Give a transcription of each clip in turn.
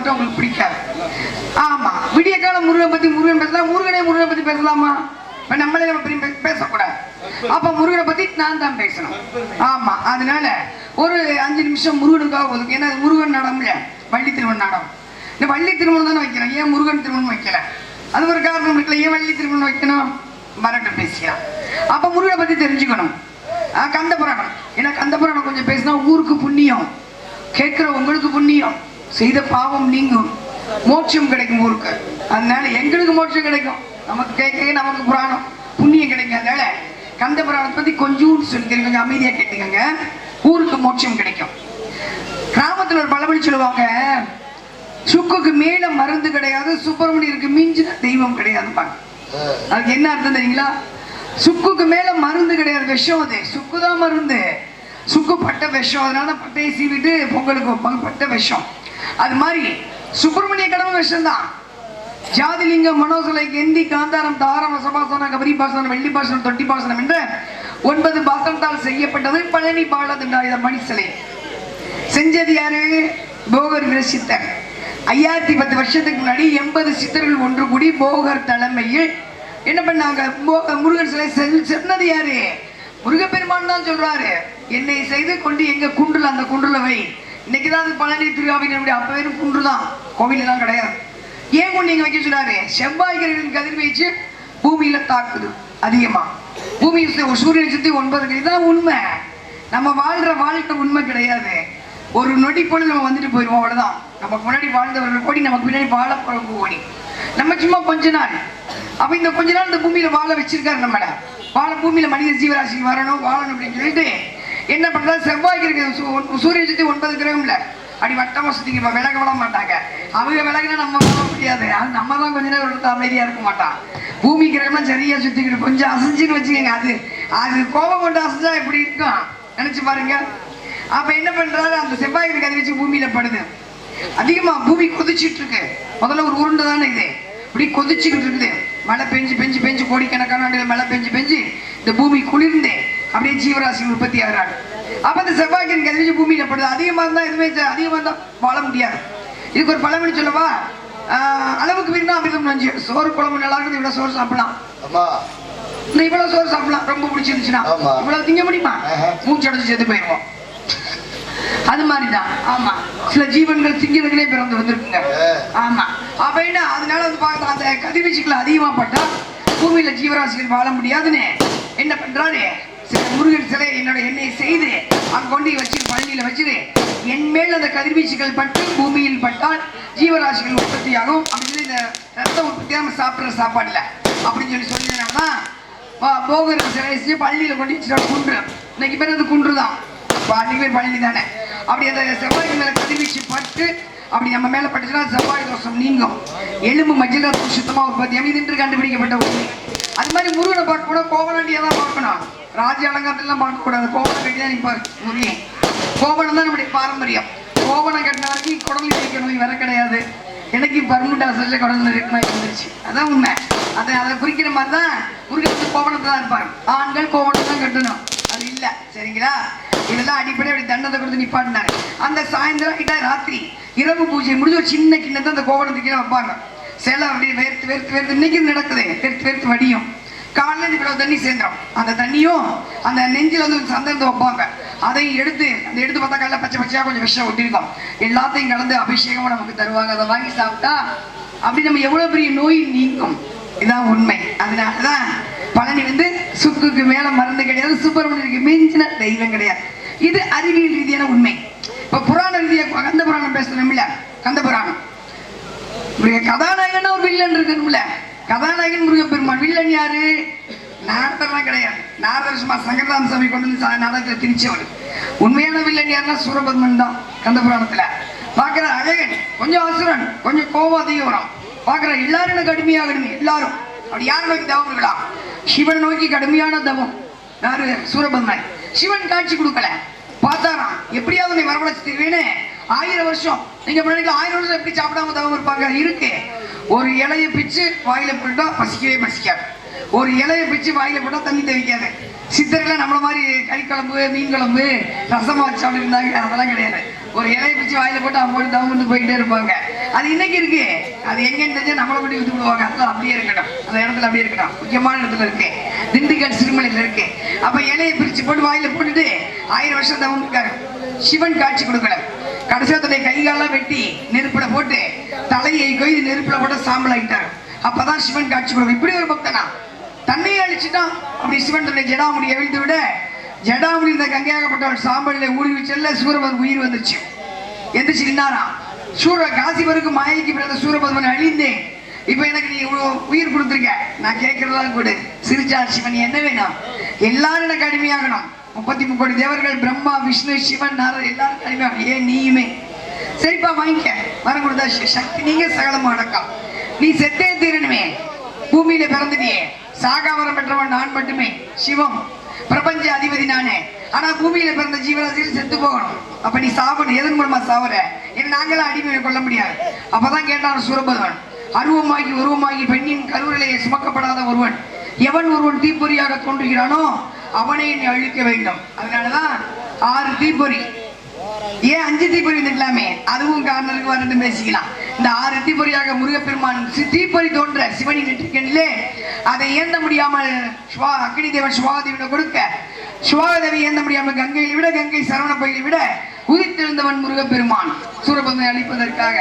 மட்டும் உங்களுக்கு பிடிக்காது. ஆமா விடிய காலம் முருகன் பத்தி முருகன் பேசலாம் முருகனே முருகனை பத்தி பேசலாமா? இப்ப நம்மளே நம்ம பத்தி பேசக்கூடாது. அப்ப முருகனை பத்தி நான் தான் பேசணும். ஆமா அதனால ஒரு அஞ்சு நிமிஷம் முருகனுக்காக ஒதுக்கு ஏன்னா அது முருகன் நடம்ல வள்ளி திருமணம் நடம் இந்த வள்ளி திருமணம் தானே வைக்கிறோம் ஏன் முருகன் திருமணம் வைக்கல? அது ஒரு காரணம் இருக்குல்ல ஏன் வள்ளி திருமணம் வைக்கணும்? மரட்டு பேசிக்கலாம் அப்ப முருகனை பத்தி தெரிஞ்சுக்கணும். கந்த புராணம் ஏன்னா கந்த புராணம் கொஞ்சம் பேசினா ஊருக்கு புண்ணியம் கேட்கிற உங்களுக்கு புண்ணியம். செய்த பாவம் நீங்கும். மோட்சம் கிடைக்கும் ஊருக்கு. அதனால எங்களுக்கு மோட்சம் கிடைக்கும். நமக்கு கேட்க நமக்கு புராணம். புண்ணியம் கிடைக்கும் அதனால கந்த புராணத்தை பத்தி கொஞ்சம் சொல்லி கொஞ்சம் அமைதியா கேட்டுக்கங்க. ஊருக்கு மோட்சம் கிடைக்கும். கிராமத்துல ஒரு பழமொழி சொல்லுவாங்க சுக்குக்கு மேல மருந்து கிடையாது சுப்பிரமணியருக்கு மிஞ்சின தெய்வம் கிடையாதுப்பாங்க அதுக்கு என்ன அர்த்தம் தெரியுங்களா? சுக்குக்கு மேல மருந்து கிடையாது விஷம் அது. சுக்கு தான் மருந்து. சுக்கு பட்ட விஷம் அதனால பட்டையை சீவிட்டு பொங்கலுக்கு வைப்பாங்க பட்ட விஷம். அது மாதிரி சுப்பிரமணிய கடவுள் விஷயம்தான் ஜாதிலிங்கம் மனோசலை கெந்தி காந்தாரம் தாரம் ரசபாசனம் கபரி பாசனம் வெள்ளி பாசனம் தொட்டி பாசனம் என்ற ஒன்பது பாசனத்தால் செய்யப்பட்டது பழனி பாலதுண்டாயுத மணி சிலை செஞ்சது யாரு? போகர் விரசித்தர் ஐயாயிரத்தி பத்து வருஷத்துக்கு முன்னாடி எண்பது சித்தர்கள் ஒன்று கூடி போகர் தலைமையில் என்ன பண்ணாங்க? போ- முருகன் சிலை செல்- யாரு? முருகப்பெருமான் தான் சொல்றாரு. என்னை செய்து கொண்டு எங்க குன்றுல அந்த குன்றுல வை. இன்னைக்கு தான் அது பழனி திருவாவின் அப்ப வெறும் குன்று தான் கோவில் எல்லாம் கிடையாது. ஏன் கொண்டு நீங்கள் வைக்க சொல்றாரு? செவ்வாய்களின் கதிர்வீச்சு பூமியில தாக்குது அதிகமா. பூமி ஒரு சூரியனை சுத்தி ஒன்பது இதுதான் உண்மை. நம்ம வாழ்ற வாழ்க்கை உண்மை கிடையாது. ஒரு நொடி பொழுது நம்ம வந்துட்டு போயிடுவோம் அவ்வளவுதான். நமக்கு முன்னாடி வாழ்ந்தவர்கள் கோடி நமக்கு பின்னாடி வாழ போறவங்க கோடி. நம்ம சும்மா கொஞ்ச நாள். அப்ப இந்த கொஞ்ச நாள் இந்த பூமியில வாழ வச்சிருக்காரு நம்மள. வாழ பூமியில மனித ஜீவராசி வரணும் வாழணும் அப்படின்னு சொல்லிட்டு என்ன பண்றது? செவ்வாய்க்கு இருக்கு. சூரிய சுத்தி ஒன்பது கிரகம்ல. அப்படி வட்டமா சுத்திக்க விலக விட மாட்டாங்க. அவங்க விலகினா நம்ம விட முடியாது. அது நம்ம தான் கொஞ்ச நேரம் எடுத்து அமைதியா இருக்க மாட்டான். பூமி கிரகம்லாம் சரியா சுத்திக்கிட்டு கொஞ்சம் அசைஞ்சுன்னு வச்சுக்கோங்க அது. அது கோபம் கொண்டு அசைஞ்சா எப்படி இருக்கும்? நினைச்சு பாருங்க. அப்ப என்ன பண்றாரு? அந்த செவ்வாய் கதை வச்சு பூமியில படுது. அதிகமா பூமி கொதிச்சுட்டு இருக்கு. முதல்ல ஒரு உருண்டை தானே இது. இப்படி கொதிச்சுக்கிட்டு இருக்குது. மழை பெஞ்சு பெஞ்சு பெஞ்சு கோடிக்கணக்கான மழை பெஞ்சு பெஞ்சு இந்த பூமி குளிர்ந்தேன் அப்படியே ஜீவராசி உற்பத்தி ஆகிறாங்க அப்ப இந்த செவ்வாய்க்கின் கதிர்வீச்சு பூமியில படுது. அதிகமா இருந்தா எதுவுமே செ- அதிகமா இருந்தா வாழ முடியாது. இதுக்கு ஒரு பழமொழி சொல்லவா? அளவுக்கு மீறினா அமிர்தம் நஞ்சு. சோறு குழம்பு நல்லா இருக்குது இவ்வளவு சோறு சாப்பிடலாம். இந்த இவ்வளவு சோறு சாப்பிடலாம். ரொம்ப பிடிச்சிருந்துச்சுன்னா. இவ்வளவு திங்க முடியுமா. மூச்சு அடைச்சு செத்து போயிடுவோம். அது மாதிரிதான். ஆமா. சில ஜீவன்கள் திங்கிறதுலே பிறந்து வந்திருக்குங்க. ஆமா. அப்ப என்ன? அதனால வந்து பார்க்க அந்த கதிர்வீச்சுக்கள் அதிகமா பட்டா பூமியில ஜீவராசிகள் வாழ முடியாதுன்னு என்ன பண்றாரு? சில முருகன் சிலை என்னோட எண்ணெயை செய்து அங்க கொண்டு வச்சு பழனியில வச்சுது. என் மேல் அந்த கதிர்வீச்சுகள் பட்டு பூமியில் பட்டால் ஜீவராசிகள் உற்பத்தியாகும். அப்படின்னு சொல்லி இந்த ரத்த உற்பத்தி நம்ம சாப்பிடுற சாப்பாடுல. அப்படின்னு சொல்லி சொல்லினாங்கன்னா போகர் சிலை செஞ்சு பள்ளியில கொண்டு வச்சுட்டு குன்று இன்னைக்கு பேர் அது குன்று தான் அன்றைக்கு பேர் பழனி தானே. அப்படி அந்த செவ்வாய் மேல கதிர்வீச்சு பட்டு அப்படி நம்ம மேல பட்டுச்சுன்னா செவ்வாய் தோஷம் நீங்கும். எலும்பு மஞ்சள் ரத்தம் சுத்தமா உற்பத்தி. ஆகும். என்று கண்டுபிடிக்கப்பட்ட உண்மை? அது மாதிரி முருகனை பார்க்க கூட கோவலண்டியா தான் பார்க்கணும். ராஜ அலங்காரத்திலாம் பார்க்க கூடாது கோவலம் கட்டி தான் நிற்பார் முருகன். கோவலம் தான் நம்முடைய பாரம்பரியம். கோவணம் கட்டின வரைக்கும் குடல் இருக்கணும் நோய் வர கிடையாது. எனக்கு பர்முண்டா செல்ல குடல் இருக்க இருந்துச்சு அதான் உண்மை. அதை அதை குறிக்கிற மாதிரி தான் முருகன் வந்து தான் இருப்பாங்க ஆண்கள் கோவலம் தான் கட்டணும். அது இல்ல. சரிங்களா? இதெல்லாம் அடிப்படை அப்படி தண்டத்தை கொடுத்து நிப்பாட்டினாரு. அந்த சாயந்தரம் கிட்ட ராத்திரி இரவு பூஜை முடிஞ்ச ஒரு சின்ன கிண்ணத்தை அந்த கோவலத்துக்கு வைப்பாங்க. சிலை அப்படியே வேர்த்து வேர்த்து வேர்த்து இன்னைக்கு நடக்குது. வேர்த்து வேர்த்து வடியும். காலையில் இவ்வளவு தண்ணி சேர்ந்துடும் அந்த தண்ணியும் அந்த நெஞ்சில் வந்து சந்தர்ந்து வைப்பாங்க. அதையும் எடுத்து அந்த எடுத்து பார்த்தா காலைல பச்சை பச்சையா கொஞ்சம் விஷம் ஒட்டிருக்கோம் எல்லாத்தையும் கலந்து அபிஷேகமும் நமக்கு தருவாங்க. அதை வாங்கி சாப்பிட்டா அப்படி நம்ம எவ்வளவு பெரிய நோய் நீங்கும். இதான் உண்மை. அதனாலதான் பழனி வந்து சுக்குக்கு மேல மருந்து கிடையாது சுப்பிரமணியனுக்கு மிஞ்சின தெய்வம் கிடையாது. இது அறிவியல் ரீதியான உண்மை. இப்ப புராண ரீதியா கந்த புராணம் பேசணும்ல? கந்த புராணம். கதாநாயகன் ஒரு வில்லன் இருக்கணும்ல. கதாநாயகன் முருகப்பெருமான். வில்லன் யாரு? நாரதர்லாம் கிடையாது. நாரதர் சும்மா சங்கரதாம் சாமி கொண்டு வந்து சா- திணிச்சவர். உண்மையான வில்லன் யாருன்னா சூரபத்மன் தான் கந்த புராணத்துல. பாக்குற அழகன் கொஞ்சம் அசுரன் கொஞ்சம் கோபம் அதிகம் வரும் பாக்குற எல்லாரும் எனக்கு கடுமை எல்லாரும். அப்படி யார் நோக்கி தவம் இருக்கலாம் சிவன் நோக்கி கடுமையான தவம். யாரு? சூரபத்மன். சிவன் காட்சி கொடுக்கல. பார்த்தாராம். எப்படியாவது நீ வரவழைச்சு தருவேன்னு ஆயிரம் வருஷம். நீங்க முன்னாடி ஆயிரம் வருஷம் எப்படி சாப்பிடாம தவம் இருப்பாங்க? இருக்கு. ஒரு இலைய பிச்சு வாயில போட்டா பசிக்கவே பசிக்காது. ஒரு இலையை பிச்சு வாயில போட்டா தண்ணி தெளிக்காது. சித்தர்கள் நம்மள மாதிரி கறி குழம்பு மீன் குழம்பு ரசமா வச்சு அப்படி இருந்தாங்க. அதெல்லாம் கிடையாது. ஒரு இலையை பிச்சு வாயில போட்டு அவங்க போட்டு தவந்து போயிட்டே இருப்பாங்க. அது இன்னைக்கு இருக்கு. அது எங்கன்னு தெரிஞ்சா நம்மளை போட்டு விட்டு விடுவாங்க. அதெல்லாம் அப்படியே இருக்கட்டும். அந்த இடத்துல அப்படியே இருக்கட்டும். முக்கியமான இடத்துல இருக்கு. திண்டுக்கல் சிறுமலையில இருக்கு. அப்ப இலையை பிரிச்சு போட்டு வாயில போட்டுட்டு ஆயிரம் வருஷம் தவம் இருக்காரு. சிவன் காட்சி கொடுக்கல. கடைசியா தன்னை கைகாலெல்லாம் வெட்டி நெருப்புல போட்டு தலையை கொய்து நெருப்புல போட்டு சாம்பல் ஆகிட்டாரு அப்பதான் சிவன் காட்சி கொடுக்கும். இப்படி ஒரு பக்தனா? தண்ணியை அழிச்சுட்டான். அப்படி சிவன் தன்னை ஜடாமுடியை அழித்து விட ஜடாமுடி இந்த கங்கையாகப்பட்டவன் சாம்பலில் ஊறி செல்ல சூரபன் உயிர் வந்துருச்சு எந்திரிச்சு நின்னாராம். சூர காசிபருக்கு மாயைக்கு பிறந்த சூரபத்மன் அழிந்தேன். இப்போ எனக்கு நீ இவ்வளோ உயிர் கொடுத்துருக்க. நான் கேட்கறதெல்லாம் கொடு. சிரிச்சா சிவன் என்ன வேணும்? எல்லாரும் எனக்கு அடிமையாகணும். முப்பத்தி முக்கோடி தேவர்கள் பிரம்மா விஷ்ணு சிவன் நாரர் எல்லாரும் அடிமையாகணும் ஏன் நீயுமே. சரிப்பா வாங்கிக்க. வரம் கொடுத்தா சக்தி நீங்க சகலமா அடக்கம். நீ செத்தே தீரணுமே. பூமியில பிறந்துட்டியே. சாகாவரம் பெற்றவன் நான் மட்டுமே. சிவம். பிரபஞ்ச அதிபதி நானே. ஆனா பூமியில பிறந்த ஜீவராசியில் செத்து போகணும். அப்ப நீ சாவணும். எதன் மூலமா சாவற? ஏன்னா நாங்களாம் அடிமையை கொள்ள முடியாது. அப்பதான் கேட்டான் சூரபதவன் அருவமாகி உருவமாகி பெண்ணின் கருவறையை சுமக்கப்படாத ஒருவன். எவன் ஒருவன் தீப்பொறியாக தோன்றுகிறானோ அவனை நீ அழிக்க வேண்டும். அதனாலதான் ஆறு தீப்பொறி. ஏன் அஞ்சு தீப்பொறி வந்துக்கலாமே? அதுவும் காரணம் இருக்கு வரட்டு பேசிக்கலாம். இந்த ஆறு தீப்பொறியாக முருகப்பெருமான் தீப்பொறி தோன்ற சிவனி நெற்றிக்கண்ணிலே அதை ஏந்த முடியாமல் சுவா அக்னி தேவன் சுவாதேவினை கொடுக்க சுவாதேவி ஏந்த முடியாமல் கங்கையில் விட கங்கை சரவண பயிலை விட உதித்தெழுந்தவன் முருகப்பெருமான். சூரபந்தனை அழிப்பதற்காக.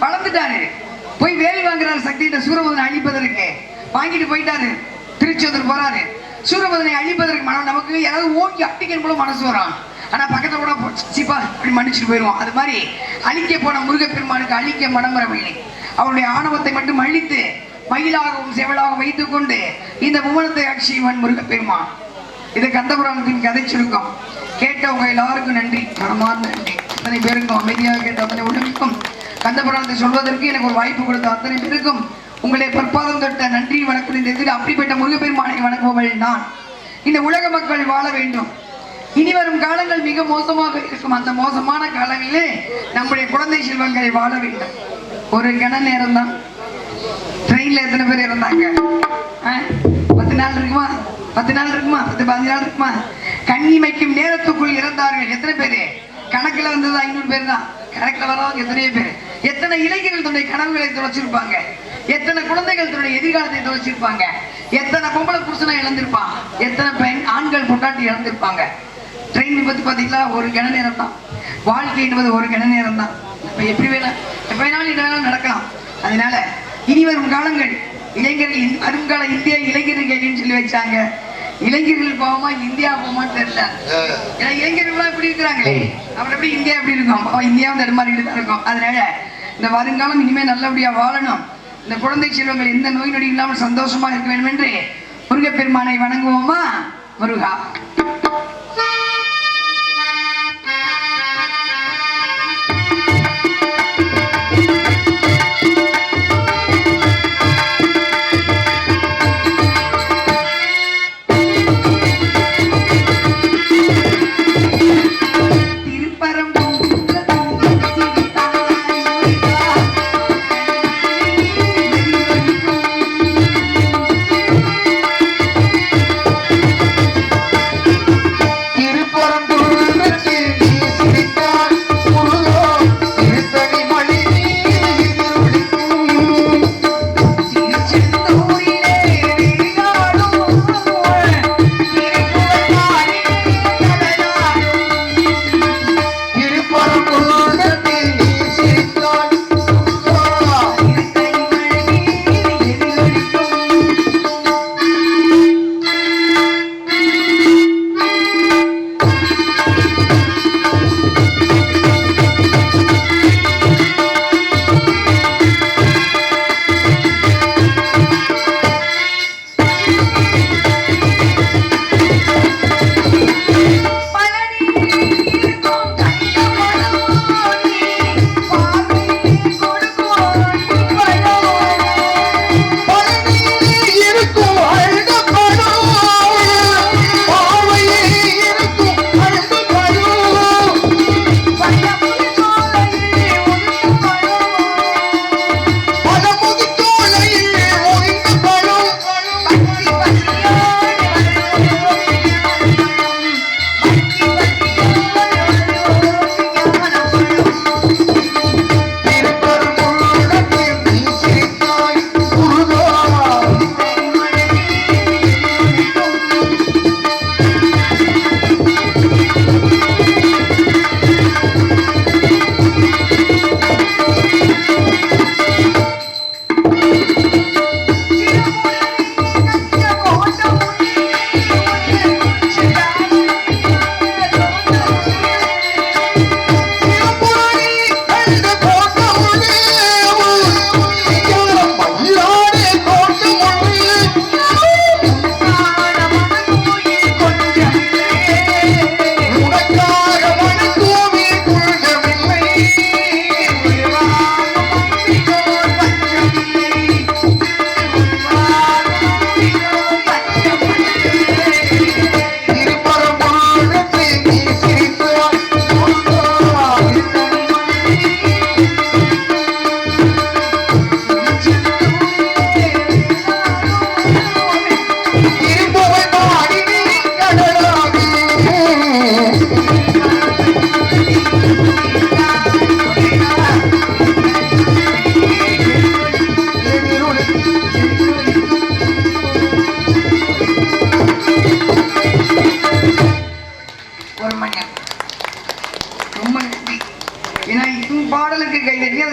வளர்ந்துட்டாரு. போய் வேலி வாங்குறாரு சக்தியிட்ட சூரபந்தனை அழிப்பதற்கு. வாங்கிட்டு போயிட்டாரு. திருச்செந்தூர் போறாரு. சூரபதனை அழிப்பதற்கு மனம் நமக்கு ஏதாவது ஓங்கி அட்டிக்கன் போல மனசு வரும். ஆனா பக்கத்துல கூட போ- சிப்பா அப்படி மன்னிச்சுட்டு போயிடுவோம் அது மாதிரி அழிக்க போன முருகப்பெருமானுக்கு அழிக்க மனம் வரவில்லை. அவருடைய ஆணவத்தை மட்டும் அழித்து மயிலாகவும் செவலாகவும் வைத்துக் கொண்டு இந்த மூலத்தை அட்சியவன் முருகப்பெருமான். இது கந்தபுராணத்தின் கதை சுருக்கம். கேட்டவங்க எல்லாருக்கும் நன்றி. மனமார்ந்த நன்றி. அத்தனை பேருக்கும் அமைதியாக கேட்ட அத்தனை உடலுக்கும் கந்தபுராணத்தை சொல்வதற்கு எனக்கு ஒரு வாய்ப்பு கொடுத்த அத்தனை பேருக்கும் உங்களை பொற்பாதம் தொட்ட நன்றி வணக்கம். இந்த அப்படிப்பட்ட முருகப்பெருமானை வணங்குபவள் நான். இந்த உலக மக்கள் வாழ வேண்டும். இனி வரும் காலங்கள் மிக மோசமாக இருக்கும். அந்த மோசமான காலங்களிலே நம்முடைய குழந்தை செல்வங்கள் வாழ வேண்டும். ஒரு கண நேரம் தான் ட்ரெயின்ல எத்தனை பேர் இறந்தாங்க? ஆ? பத்து நாள் இருக்குமா? பத்து நாள் இருக்குமா? பத்து பதினஞ்சு நாள் இருக்குமா? கண்ணிமைக்கும் நேரத்துக்குள் இறந்தார்கள் எத்தனை பேர்? கணக்குல வந்தது ஐநூறு பேர் தான். கணக்குல வரவங்க எத்தனையோ பேர்? எத்தனை இளைஞர்கள் தன்னுடைய கனவுகளை தொலைச்சிருப்பாங்க எத்தனை குழந்தைகள் தன்னுடைய எதிர்காலத்தை தொலைச்சிருப்பாங்க எத்தனை பொம்பளை புருஷனை இழந்திருப்பான்? எத்தனை பெண் ஆண்கள் பொண்டாட்டி இழந்திருப்பாங்க? ட்ரெயின் விபத்து பார்த்தீங்களா? ஒரு கன நேரம் தான் வாழ்க்கை என்பது ஒரு கன நேரம் தான் நம்ம எப்படி வேணா எப்ப வேணாலும் என்ன வேணாலும் நடக்கலாம். அதனால இனி வரும் காலங்கள் இளைஞர்கள் இந்- வருங்கால இந்தியா இளைஞர்கள் சொல்லி வச்சாங்க? இளைஞர்கள் போவோமா இந்தியா போவோமான்னு தெரியல. ஏன்னா இளைஞர்கள்லாம் இப்படி இருக்கிறாங்களே. அப்புறம் எப்படி இந்தியா எப்படி இருக்கும்? அவன் இந்தியாவும் தடுமாறிட்டு தான் இருக்கும். அதனால இந்த வருங்காலம் இனிமேல் நல்லபடியாக வாழணும். இந்த குழந்தை செல்வங்கள் எந்த நோய் நொடி இல்லாமல் சந்தோஷமா இருக்க வேண்டும் என்று முருகப்பெருமானை வணங்குவோமா? முருகா.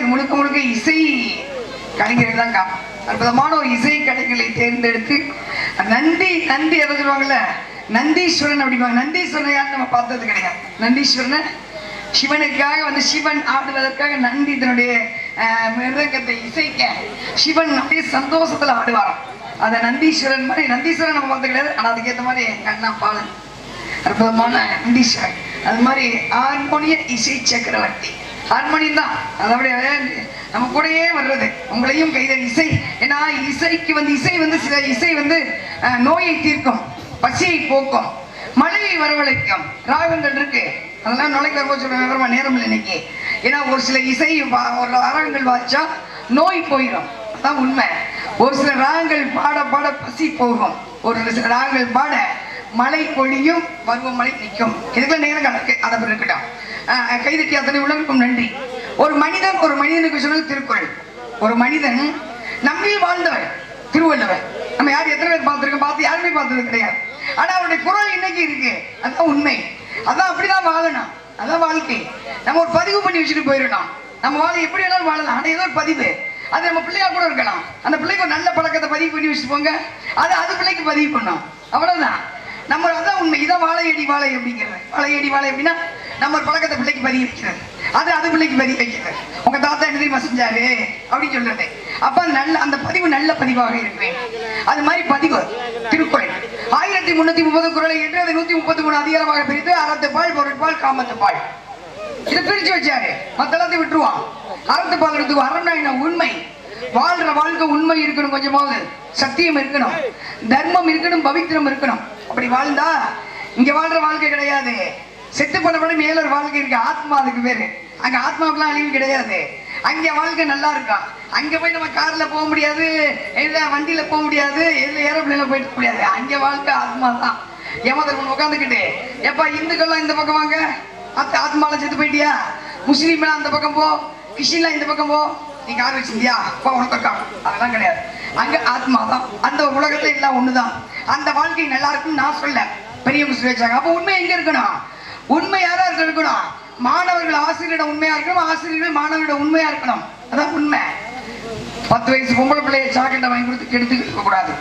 முழுக்க முழுக்க இசை கலைஞர்கள் தான் காரணம். அற்புதமான ஒரு இசை கலைஞர்களை தேர்ந்தெடுத்து நந்தி நந்தி எதை சொல்லுவாங்கல்ல நந்தீஸ்வரன் அப்படிம்பாங்க. நந்தீஸ்வரன் யாரும் நம்ம பார்த்தது கிடையாது. நந்தீஸ்வரனை சிவனுக்காக வந்து சிவன் ஆடுவதற்காக நந்தி தன்னுடைய மிருதங்கத்தை இசைக்க சிவன் அப்படியே சந்தோஷத்துல ஆடுவாராம். அந்த நந்தீஸ்வரன் மாதிரி நந்தீஸ்வரன் நம்ம பார்த்து கிடையாது. ஆனா அதுக்கேற்ற மாதிரி எங்க அண்ணா பாலன் அற்புதமான நந்தீஸ்வரன். அது மாதிரி ஆர்மோனிய இசை சக்கரவர்த்தி. ஹார்மோனியம் தான் அதாவது நம்ம கூடயே வர்றது. உங்களையும் கைத இசை. ஏன்னா இசைக்கு வந்து இசை வந்து சில இசை வந்து நோயை தீர்க்கும். பசியை போக்கும். மழையை வரவழைக்கும். ராகங்கள் இருக்கு. அதெல்லாம் நுழைக்க போச்சு சொல்ல விவரமா நேரம் இல்லை இன்னைக்கு. ஏன்னா ஒரு சில இசை வா- ஒரு ராகங்கள் வாச்சா நோய் போயிடும். அதான் உண்மை. ஒரு சில ராகங்கள் பாட பாட பசி போகும். ஒரு சில ராகங்கள் பாட மழை பொழியும் பருவமழை நிற்கும். இதுக்குள்ள நேரம் கணக்கு. அதை இருக்கட்டும் கைதட்டி அத்தனை உலகுக்கும் நன்றி. ஒரு மனிதன் ஒரு மனிதனுக்கு சொன்னது திருக்குறள். ஒரு மனிதன் நம்மில் வாழ்ந்தவர் திருவள்ளுவர். நம்ம யார் எத்தனை பேர் பார்த்துருக்கோம்? பார்த்து யாருமே பார்த்தது கிடையாது. ஆனா அவருடைய குரல் இன்னைக்கு இருக்கு. அதுதான் உண்மை. அதான் அப்படிதான் வாழணும். அதான் வாழ்க்கை. நம்ம ஒரு பதிவு பண்ணி வச்சுட்டு போயிடணும். நம்ம வாழ எப்படி வேணாலும் வாழலாம். ஆனா ஏதோ ஒரு பதிவு. அது நம்ம பிள்ளையா கூட இருக்கலாம். அந்த பிள்ளைக்கு ஒரு நல்ல பழக்கத்தை பதிவு பண்ணி வச்சுட்டு போங்க. அது அது பிள்ளைக்கு பதிவு பண்ணும். அவ்வளவுதான். நம்ம அதான் உண்மை. இதான் வாழையடி வாழை அப்படிங்கிறது. வாழையடி வாழை அப்படின்னா நம்ம பழக்கத்தை பிள்ளைக்கு பதிய வைக்கிறது அது அது பிள்ளைக்கு பதிய வைக்கிறது உங்க தாத்தா என்ன தெரியுமா செஞ்சாரு? அப்படின்னு சொல்றது அப்ப நல்ல அந்த பதிவு நல்ல பதிவாக இருக்கு அது மாதிரி பதிவு திருக்குறள். ஆயிரத்தி முன்னூத்தி முப்பது குரலை என்று அதை நூத்தி முப்பத்தி மூணு அதிகாரமாக பிரித்து அறத்து பால் பொருட்பால் காமத்துப்பால் இதை பிரிச்சு வச்சாரு. மத்தளத்தை விட்டுருவான். விட்டுருவான் அறத்துப்பால் எடுத்து அறம்னா என்ன? உண்மை. வாழ்ற வாழ்க்கை உண்மை இருக்கணும் கொஞ்சமாவது. சத்தியம் இருக்கணும். தர்மம் இருக்கணும் பவித்திரம் இருக்கணும். அப்படி வாழ்ந்தா இங்க வாழ்ற வாழ்க்கை கிடையாது. செத்து போனவன மேல ஒரு வாழ்க்கை இருக்கு. ஆத்மா அதுக்கு பேரு. அங்க ஆத்மாவுக்குலாம் அழிவு கிடையாது. அங்க வாழ்க்கை நல்லா இருக்கும் அங்க போய் நம்ம கார்ல போக முடியாது. இல்ல வண்டியில போக முடியாது. இல்ல ஏரோப்ளைன்ல போயிட்டு முடியாது. அங்க வாழ்க்கை ஆத்மா தான். ஏமாதர்மன் உட்காந்துக்கிட்டு எப்பா இந்துக்கள்லாம் இந்த பக்கம் வாங்க. அத்த ஆத்மால செத்து போயிட்டியா? முஸ்லீம்லாம் அந்த பக்கம் போ. கிறிஸ்டின்லாம் இந்த பக்கம் போ. நீ கார் வச்சிருந்தியா? அப்பா உனக்கு இருக்கான் அதெல்லாம் கிடையாது. அங்க ஆத்மா தான். அந்த உலகத்துல எல்லாம் ஒண்ணுதான். அந்த வாழ்க்கை நல்லா இருக்குன்னு நான் சொல்ல. பெரிய முஸ்லீம் வச்சாங்க. அப்ப உண்மை எங்க இருக்கணும்? உண்மை யாரா இருக்கணும். மாணவர்கள் ஆசிரியரிடம் உண்மையா இருக்கணும். ஆசிரியர்கள் மாணவரிடம் உண்மையா இருக்கணும். அதான் உண்மை. பத்து வயசு பொம்பளை பிள்ளைய சாக்கெட்டை வாங்கி கொடுத்து கெடுத்து கூடாது.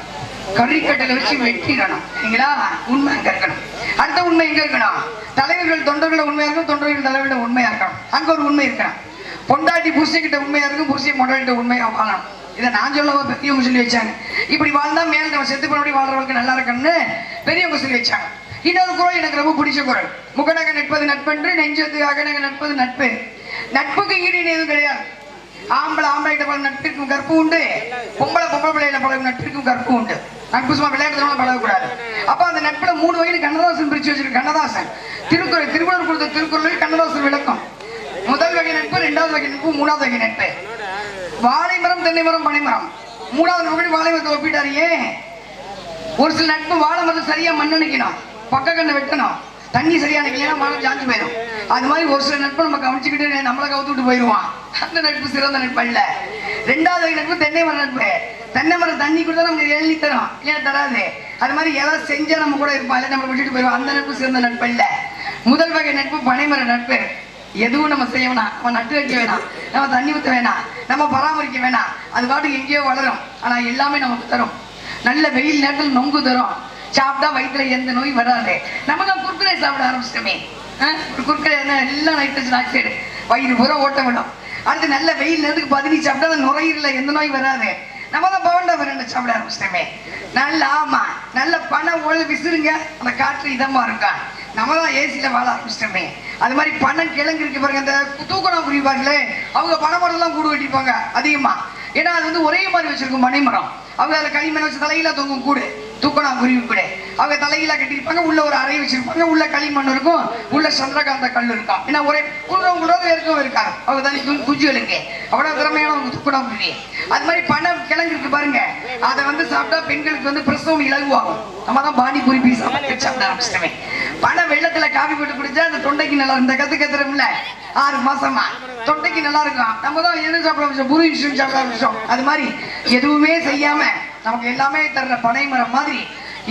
கறிக்கட்டையில வச்சு வெட்டிடணும். சரிங்களா உண்மை அங்க இருக்கணும். அடுத்த உண்மை எங்க இருக்கணும்? தலைவர்கள் தொண்டர்கள உண்மையா இருக்கணும். தொண்டர்கள் தலைவர்கள உண்மையா இருக்கணும். அங்க ஒரு உண்மை இருக்கணும். பொண்டாட்டி புருஷன்கிட்ட உண்மையா இருக்கும் புருஷன் பொண்டாட்டி உண்மையா வாழணும். இதை நான் சொல்லவா பெரியவங்க சொல்லி வச்சாங்க. இப்படி வாழ்ந்தா மேல நம்ம செத்து பண்ணபடி வாழ்றவங்களுக்கு நல்லா இருக்கணும்னு பெரியவங்க சொல்லி வச்சாங்க. இன்னொரு குரல் எனக்கு ரொம்ப பிடிச்ச குரல் முகநக நட்பது நட்பென்று நெஞ்சது அகநக நட்பது நட்பு. நட்புக்கு ஈடு எதுவும் கிடையாது. ஆம்பளை ஆம்பளைகிட்ட பழகும் நட்பிற்கும் கற்பு உண்டு. பொம்பளை பொம்பளை பிள்ளையில பழகும் நட்பிற்கும் கற்பு உண்டு. நட்பு சும்மா விளையாட்டுல பழகக்கூடாது. அப்ப அந்த நட்புல மூணு வகையில் கண்ணதாசன் பிரிச்சு வச்சிருக்கு கண்ணதாசன். திருக்குறள் திருவள்ளுவர் கொடுத்த திருக்குறளில் கண்ணதாசன் விளக்கம். முதல் வகை நட்பு இரண்டாவது வகை நட்பு மூணாவது வகை நட்பு. வாழை மரம் தென்னை மரம் மூணாவது வாழைமரத்தை வாழை மரத்தை ஒப்பிட்டாரு ஏன்? ஒரு சில நட்பு வாழை மரத்தை சரியா மண்ணணிக்கணும் பக்க கண்ணை வெட்டணும். தண்ணி சரியான இல்லையா மரம் சாஞ்சு போயிடும். அது மாதிரி ஒரு சில நட்பு நம்ம கவனிச்சுக்கிட்டு நம்மளை கவுத்து விட்டு போயிடுவான். அந்த நட்பு சிறந்த நட்பு அல்ல. ரெண்டாவது வகை நட்பு தென்னை மர நட்பு. தென்னை மரம் தண்ணி கொடுத்தா நமக்கு எழுதி தரும் ஏன் தராது? அது மாதிரி எல்லாம் செஞ்சா நம்ம கூட இருப்பான். இல்லை நம்ம விட்டுட்டு போயிடுவோம் அந்த நட்பு சிறந்த நட்பு இல்ல முதல் வகை நட்பு பனைமர நட்பு. எதுவும் நம்ம செய்ய வேணாம். நம்ம நட்டு வைக்க வேணாம். நம்ம தண்ணி ஊற்ற வேணாம். நம்ம பராமரிக்க வேணாம். அது பாட்டுக்கு எங்கேயோ வளரும். ஆனா எல்லாமே நமக்கு தரும். நல்ல வெயில் நேரத்தில் நொங்கு தரும். சாப்பிட்டா வயிற்றுல எந்த நோய் வராது. நம்ம தான் குர்குரே சாப்பிட ஆரம்பிச்சிட்டோமே. ஒரு குர்குரே என்ன எல்லாம் நைட்ரஜன் ஆக்சைடு வயிறு பூரா ஓட்ட விடும். அடுத்து நல்ல வெயில் நேரத்துக்கு பதினி சாப்பிட்டா அந்த நுரையீரல எந்த நோய் வராது. நம்ம தான் பவண்டா வரண்ட சாப்பிட ஆரம்பிச்சிட்டோமே. நல்ல ஆமா நல்ல பணம் ஒழு விசிறுங்க. அந்த காற்று இதமா இருக்கும் நம்ம தான் ஏசியில் வாழ ஆரம்பிச்சிட்டோமே. அது மாதிரி பணம் கிழங்கு இருக்கு பாருங்க இந்த தூக்கணம் புரிவாங்களே அவங்க பனைமரம்லாம் கூடு வெட்டிப்பாங்க அதிகமா. ஏன்னா அது வந்து ஒரே மாதிரி வச்சிருக்கும் மணிமரம் அவங்க அதில் களிமண் வச்சு தலையில தொங்கும் கூடு. தூக்கணா குருவி கூட. அவங்க தலையில கட்டியிருப்பாங்க உள்ள ஒரு அறை வச்சிருப்பாங்க உள்ள களிமண் இருக்கும் உள்ள சந்திரகாந்த கல் இருக்கும். ஏன்னா ஒரே உள்ளவங்களோட இருக்கும் இருக்காங்க அவங்க தனி குஞ்சு எழுங்க அவ்வளவு திறமையானவங்க தூக்கணா குருவி அது மாதிரி பணம் கிழங்கு இருக்கு பாருங்க. அதை வந்து சாப்பிட்டா பெண்களுக்கு வந்து பிரசவம் இலகுவாகும். நம்ம தான் பானிபூரி பீஸா சாப்பிட ஆரம்பிச்சிட்டோமே. பணம் வெள்ளத்துல காபி போட்டு குடிச்சா அந்த தொண்டைக்கு நல்லா இந்த கத்து கத்துறோம்ல ஆறு மாசமா. தொண்டைக்கு நல்லா இருக்கும். நம்ம தான் என்ன சாப்பிட ஆரம்பிச்சோம் புரி விஷயம் சாப்பிட ஆரம்பிச்சோம். அது மாதிரி எதுவுமே செய்யாம நமக்கு எல்லாமே தர்ற பனைமரம் மாதிரி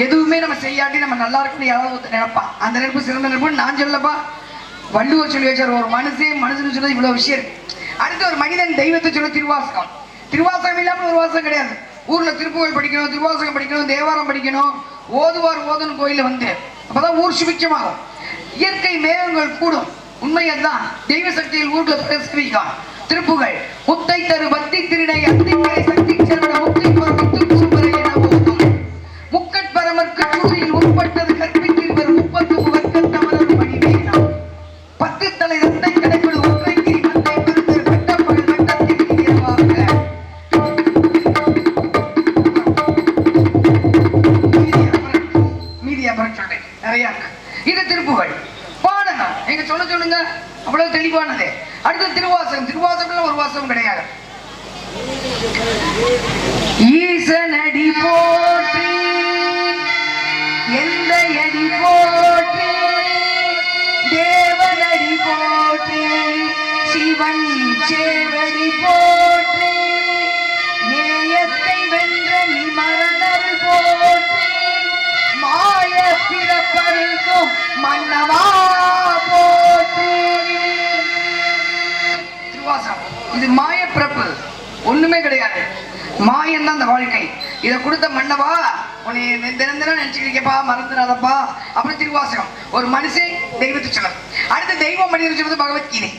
எதுவுமே நம்ம செய்யாட்டி நம்ம நல்லா இருக்குன்னு யாராவது ஒருத்தர் நினைப்பான் அந்த நெருப்பு சிறந்த நெருப்புன்னு நான் சொல்லப்பா. வள்ளுவர் சொல்லி வச்சார் ஒரு மனுஷே மனுஷன் சொல்ல இவ்வளவு விஷயம் இருக்கு. அடுத்து ஒரு மனிதன் தெய்வத்தை சொல்ல திருவாசகம். திருவாசகம் இல்லாமல் ஒரு வாசகம் கிடையாது. ஊர்ல திருப்புகழ் படிக்கணும் திருவாசகம் படிக்கணும் தேவாரம் படிக்கணும் ஓதுவார் ஓதன் கோயில்ல வந்து. அப்பதான் ஊர் சுபிச்சமாகும் இயற்கை மேகங்கள் கூடும். உண்மையை தான் தெய்வ சக்தியில் ஊர்ல பிரசவிக்கும் திருப்புகழ். முத்தை தரு பக்தி திருடை அத்திக்கரை சக்தி செல்வன முக்தி இது திருப்புகழ். பாடணும் எங்க சொல்ல சொல்லுங்க. அவ்வளவு தெளிவானது. அடுத்து திருவாசகம். திருவாசகம்ல ஒரு வாசகம் கிடையாது. ஈசனடி போற்றி மன்னவா போற்றி. திருவாசகம். இது மாய பிறப்பு ஒண்ணுமே கிடையாது. மாயம் தான் அந்த வாழ்க்கை. இதை கொடுத்த மன்னவா உன்னை தினம் தினம் நினைச்சுக்கிறீங்கப்பா மறந்துடாதப்பா அப்புறம் திருவாசகம். ஒரு மனுஷன் தெய்வத்தை சொல்லணும் அடுத்து தெய்வம் மனிதர் சொல்வது பகவத்கீதை.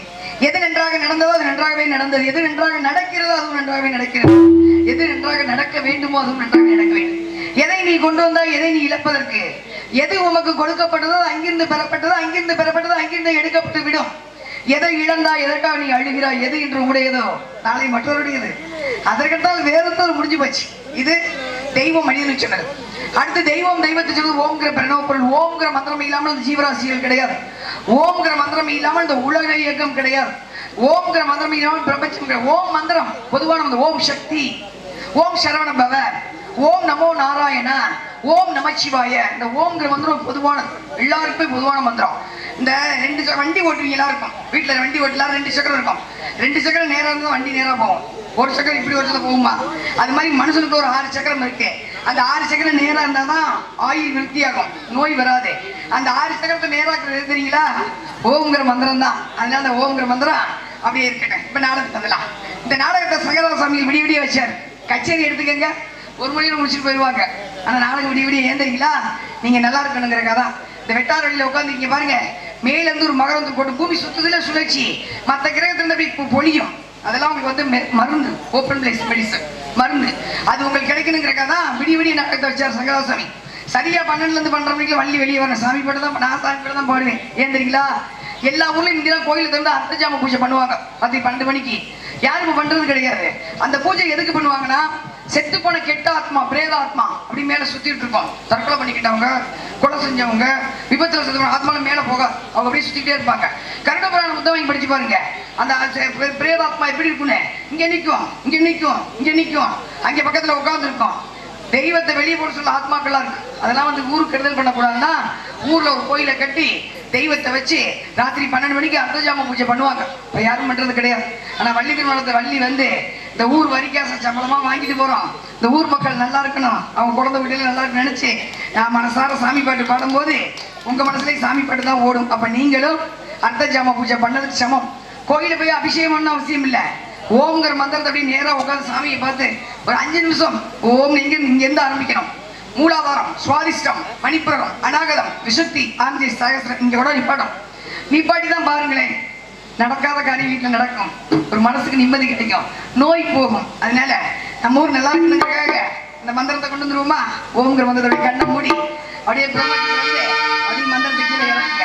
எது நன்றாக நடந்ததோ அது நன்றாகவே நடந்தது. எது நன்றாக நடக்கிறதோ அதுவும் நன்றாகவே நடக்கிறது. எது நன்றாக நடக்க வேண்டுமோ அதுவும் நன்றாக நடக்க வேண்டும். எதை நீ கொண்டு வந்தாய்? எதை நீ இழப்பதற்கு? எது உமக்கு கொடுக்கப்பட்டதோ அங்கிருந்து பெறப்பட்டதோ அங்கிருந்து பெறப்பட்டதோ அங்கிருந்து எடுக்கப்பட்டு விடும். எதை இழந்தா எதற்காக நீ அழுகிறாய்? எது இன்று உடையதோ நாளை மற்றவருடையது. அதற்கென்றால் வேறொருத்தர் முடிஞ்சு போச்சு. இது தெய்வம் மனிதனுக்கு சொன்னது. அடுத்து தெய்வம் தெய்வத்தை சொல்வது ஓம்கிற பிரணவ பொருள் ஓம்கிற மந்திரம் இல்லாமல் இந்த ஜீவராசிகள் கிடையாது. ஓம்கிற மந்திரம் இல்லாமல் இந்த உலக இயக்கம் கிடையாது. ஓம்கிற மந்திரம் இல்லாமல் பிரபஞ்சம் ஓம் மந்திரம் பொதுவான ஓம் சக்தி. ஓம் சரவண பவ. ஓம் நமோ நாராயண ஓம் நமச்சிவாய இந்த ஓம்ங்கிற மந்திரம் பொதுவான எல்லாருக்குமே பொதுவான மந்திரம். இந்த ரெண்டு சக்கர வண்டி ஓட்டுவீங்களா இருக்கும். வீட்டில் வண்டி ஓட்டலாம் ரெண்டு சக்கரம் இருக்கும். ரெண்டு சக்கரம் நேராக இருந்தால் வண்டி நேராக போகும். ஒரு சக்கரம் இப்படி ஒரு போகுமா? அது மாதிரி மனுஷனுக்கு ஒரு ஆறு சக்கரம் இருக்கு. அந்த ஆறு சக்கரம் நேராக இருந்தால் தான் ஆயுள் விருத்தியாகும் நோய் வராது. அந்த ஆறு சக்கரத்தை நேராக தெரியுங்களா? ஓம்ங்கிற மந்திரம் தான். அதனால அந்த ஓம்ங்கிற மந்திரம் அப்படியே இருக்கட்டும். இப்போ நாடகம் தந்தலாம் இந்த நாடகத்தை சங்கரா சாமியில் விடிய விடிய வச்சார். கச்சேரி எடுத்துக்கங்க. ஒரு மணியில் முடிச்சுட்டு போயிடுவாங்க. ஆனால் நாளைக்கு விடிய விடிய ஏந்திரிங்களா நீங்கள் நீங்க நல்லா இருக்கணுங்கிறக்கா தான் இந்த வெட்டார் வழியில உட்காந்துருக்கீங்க பாருங்க. மேல இருந்து ஒரு மகரந்து போட்டு பூமி சுத்துதுல சுழற்சி. மத்த கிரகத்துல இருந்து அப்படி பொழியும். அதெல்லாம் உங்களுக்கு வந்து மெ- மருந்து. ஓப்பன் பிளேஸ் மெடிசன் மருந்து. அது உங்களுக்கு கிடைக்கணுங்கிறக்கா தான் விடிய விடிய நாடகத்தை வச்சார் சங்கராசாமி சரியா பன்னெண்டுல இருந்து பன்னெண்டு மணிக்கு வள்ளி வெளியே வரேன் சாமி பாட்டு தான் நான் சாமி பாட்டு தான் பாடுவேன். ஏன் தெரியுங்களா? எல்லா ஊர்லயும் இந்தியா கோயிலுக்கு வந்து அர்த்தஜாம பூஜை பண்ணுவாங்க. பத்து பன்னெண்டு மணிக்கு. யாரும் பண்றது கிடையாது. அந்த பூஜை எதுக்கு பண்ணுவாங்கன்னா செத்து போன கெட்ட ஆத்மா பிரேத ஆத்மா அப்படி மேல சுத்திட்டு இருப்பான். தற்கொலை பண்ணிக்கிட்டவங்க கொலை செஞ்சவங்க விபத்துல செஞ்சவங்க ஆத்மால மேல போக அவங்க அப்படியே சுத்திட்டே இருப்பாங்க. கருட புராண புத்தகம் வாங்கி படிச்சு பாருங்க. அந்த பிரேத ஆத்மா எப்படி இருக்குன்னு இங்க நிக்கும் இங்க நிக்கும் இங்க நிக்கும். அங்க பக்கத்துல உட்கார்ந்து இருக்கும் தெய்வத்தை வெளியே போட சொல்ல ஆத்மாக்கள்லாம் இருக்கு. அதெல்லாம் வந்து ஊருக்கு கெடுதல் பண்ணக்கூடாதுன்னா ஊர்ல ஒரு கோயிலை கட்டி தெய்வத்தை வச்சு ராத்திரி பன்னெண்டு மணிக்கு அர்த்தஜாம பூஜை பண்ணுவாங்க. இப்ப யாரும் பண்றது கிடையாது. ஆனா வள்ளி திருமணத்தை வள்ளி வந்து இந்த ஊர் வரிக்காச சம்பளமா வாங்கிட்டு போறோம். இந்த ஊர் மக்கள் நல்லா இருக்கணும். அவங்க குழந்தை வீட்டில நல்லா இருக்குன்னு நினைச்சு நான் மனசார சாமி பாட்டு பாடும்போது உங்க மனசுலயே சாமி பாட்டு தான் ஓடும். அப்ப நீங்களும் அர்த்தஜாம பூஜை பண்ணதுக்கு சமம். கோயில போய் அபிஷேகம் பண்ண அவசியம் இல்லை. ஓம்ங்கிற மந்திரத்தை அப்படியே நேராக உட்காந்து சாமியை பார்த்து ஒரு அஞ்சு நிமிஷம் ஓம் நீங்க இங்க இங்கேருந்து ஆரம்பிக்கணும். மூலாதாரம் சுவாதிஷ்டம் மணிப்புரம் அநாகதம் விசக்தி ஆந்தி சகசிரம் இங்க கூட நிப்பாட்டம். நிப்பாட்டி தான் பாருங்களேன். நடக்காத காரியம் வீட்டில் நடக்கும். ஒரு மனசுக்கு நிம்மதி கிடைக்கும். நோய் போகும். அதனால நம்ம ஊர் நல்லா இருக்கணுங்கிறதுக்காக இந்த மந்திரத்தை கொண்டு வந்துருவோமா? ஓம்ங்கிற மந்திரத்தை கண்ணை மூடி அப்படியே அப்படியே மந்திரத்தை கீழே இறங்க